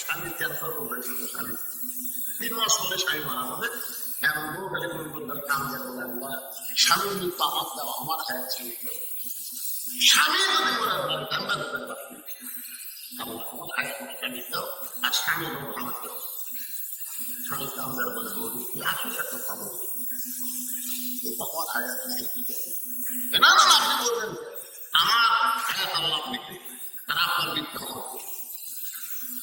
স্বামী ক্যান্সার রোগ হয়েছিল স্বামী তিন মাস পরে স্বামী মারা যাবে। এখন বউ গেলে কোন কোন কাম যাবে আল্লাহ স্বামীর মৃত্যু আমার দেওয়া আমার হায়াত ছিল। স্বামী যদি করে বলেন ঠান্ডা করতে পারছি আল্লাহ আমার হায়াত স্বামী দাও আর স্বামী রোগ আমার দাও স্বামী কামদার বলে বলি আসলে এত খবর আমার হায়াত নাই না না, আপনি বলবেন? আমার হায়াত আল্লাহ আপনি